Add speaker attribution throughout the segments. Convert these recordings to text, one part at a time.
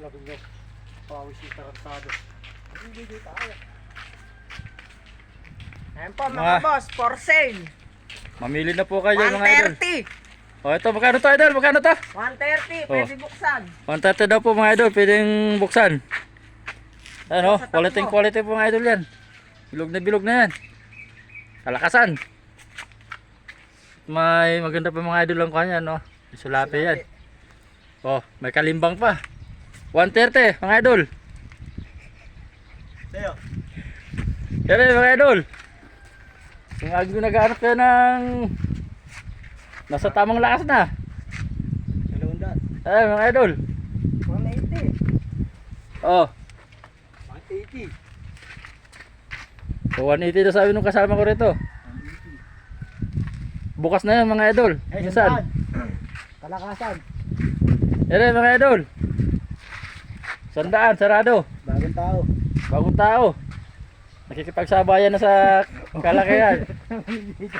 Speaker 1: Na. Pawis yung tarantado. Hindi tayo.
Speaker 2: Ayan po mga
Speaker 3: Mga-
Speaker 2: boss, for sale.
Speaker 3: Mamili na po kayo mga idol.
Speaker 2: 130.
Speaker 3: O ito, magkano to idol? Magkano to?
Speaker 2: 130,
Speaker 3: Oh.
Speaker 2: pwede buksan.
Speaker 3: 130 daw po mga idol, pwedeng buksan. Ano,
Speaker 2: Sa
Speaker 3: quality
Speaker 2: takbo.
Speaker 3: quality po mga idol yan. Bilog na bilog na yan. Kalakasan. May maganda pa mga idol ang kanya, no? Sulapi yan. Oh, may kalimbang pa. 130 mga idol.
Speaker 1: Tayo.
Speaker 3: Eh, mga idol. Kung agad nag-aanap kayo ng nasa tamang lakas na.
Speaker 1: Dalawang.
Speaker 3: Ay, mga idol.
Speaker 2: 180.
Speaker 3: Oh,
Speaker 1: 180.
Speaker 3: so 180 na sabi nung kasama ko rito. Bukas na yan mga idol. Minsan.
Speaker 1: Kalakasan.
Speaker 3: Eh, mga idol. Sandaan, sarado.
Speaker 1: Bagong tao.
Speaker 3: Bagong tao. Nakikipagsabayan na sa kalakayan.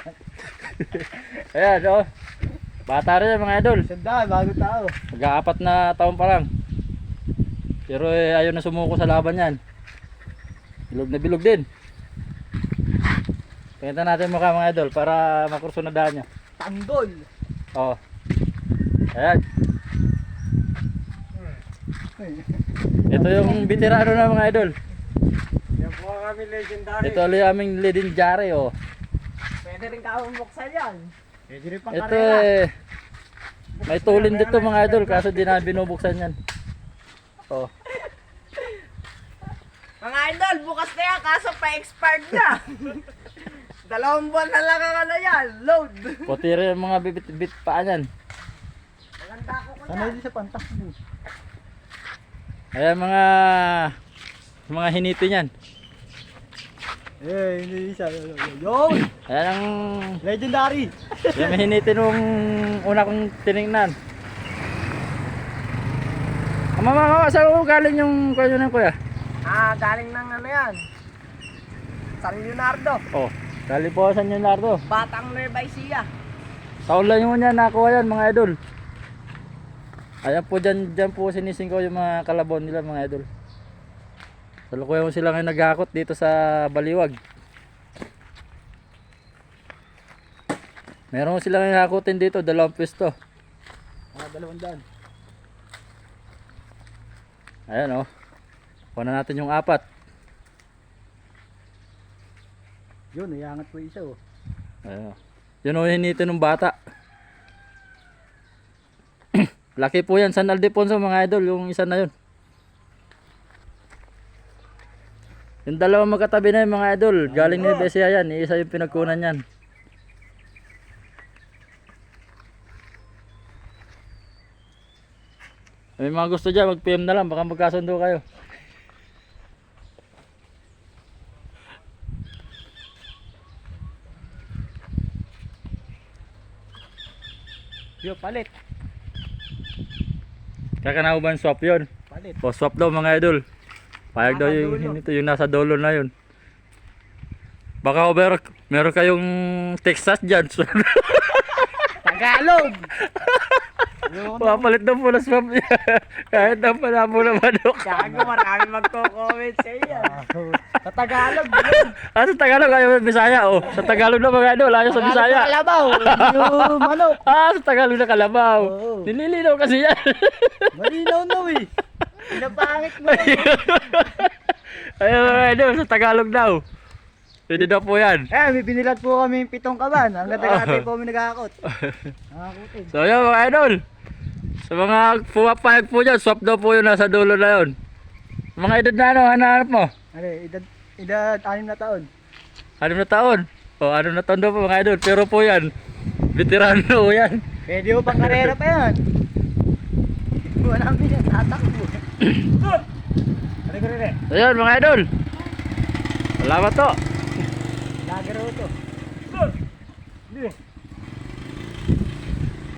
Speaker 3: Ayan, oh. Bata rin mga idol.
Speaker 1: Sandaan, bagong tao.
Speaker 3: Mag-aapat na taon pa lang. Pero eh, ayaw na sumuko sa laban yan. Bilog na bilog din. Pakita natin mukha mga idol para makurso na daan niya.
Speaker 1: Tanggol.
Speaker 3: Oh. Ayan. Ito yung veterano na mga idol.
Speaker 1: Yan po ang aming legendary.
Speaker 3: Ito ulit aming legendary oh.
Speaker 2: Pwede rin kawang buksan yan.
Speaker 1: Pwede rin pang
Speaker 3: Ito
Speaker 1: karera.
Speaker 3: eh. May tulin dito mga idol kaso di na binubuksan yan. Oh.
Speaker 2: Mga idol, bukas na yan, kaso pa-expired na. Dalawang buwan na lang ang ano yan, load.
Speaker 3: Puti rin yung mga bibit-bit paa niyan.
Speaker 2: Maganda ko ko
Speaker 1: Sanay
Speaker 2: yan.
Speaker 1: din sa pantakbo.
Speaker 3: Ayan mga mga hiniti niyan.
Speaker 1: Eh, hindi isa. Yun!
Speaker 3: Ayan ang
Speaker 1: Legendary!
Speaker 3: yan ang hiniti nung una kong tiningnan. Ah, mama, mama, saan ko galing yung kuya ng kuya?
Speaker 2: Ah, galing ng ano yan. San Leonardo.
Speaker 3: Oh, galing po sa Leonardo.
Speaker 2: Batang Nueva Ecija.
Speaker 3: Taon lang yung yan, nakuha yan mga idol. Ayan po dyan, dyan po sinising ko yung mga kalabon nila mga idol. Salukuyan mo sila ngayon naghakot dito sa Baliwag. Meron sila ngayon hakutin dito, dalawang pwesto.
Speaker 1: Ah, dalawang daan.
Speaker 3: Ayan oh. Kuha na natin yung apat.
Speaker 1: Yun, iangat po isa oh.
Speaker 3: Ayan oh. Yun oh, hinito ng bata. Laki po yan, San Aldefonso mga idol, yung isa na yun. Yung dalawang magkatabi na yun mga idol, galing ni Besia yan, isa yung pinagkunan yan. May mga gusto dyan, mag-PM na lang, baka magkasundo kayo.
Speaker 1: Yo, palit.
Speaker 3: Kakanauban swap yun.
Speaker 1: Palit.
Speaker 3: O swap daw mga idol. Payag daw yung, ito, yung nasa dulo na yun. Baka o meron, meron kayong Texas dyan.
Speaker 2: Tagalog.
Speaker 3: Papalit daw po na swap niya. Kahit daw pa na manok.
Speaker 2: Gago, marami magko-comment sa iyo.
Speaker 1: Sa Tagalog.
Speaker 3: Ah, sa Tagalog ayaw sa Bisaya. Oh. Sa Tagalog na mga idol, ayaw sa Bisaya.
Speaker 1: Kalabaw. Yung manok.
Speaker 3: Ah, sa Tagalog na kalabaw.
Speaker 1: Oo.
Speaker 3: Nililinaw kasi yan.
Speaker 1: Malinaw na eh.
Speaker 2: Pinapangit mo.
Speaker 3: Ayun mga idol, sa Tagalog daw. Pwede daw po yan.
Speaker 1: Eh, may binilat po kami pitong kaban. Hanggang tagati po kami nagkakot. Nakakutin.
Speaker 3: So yun mga idol. Sa mga pumapayag po dyan, swap daw po yun nasa dulo na yun. Mga edad na ano, hanahanap mo?
Speaker 1: Ano, edad, edad anim na taon.
Speaker 3: Ano na taon? O ano na taon daw po mga idol. Pero po yan, veterano po yan.
Speaker 1: Pwede mo pang karera pa yan. Hindi mo namin yan. Tatakbo. Ano ka rin eh?
Speaker 3: So yun mga idol. Salamat to.
Speaker 1: Lager ho to. Hindi.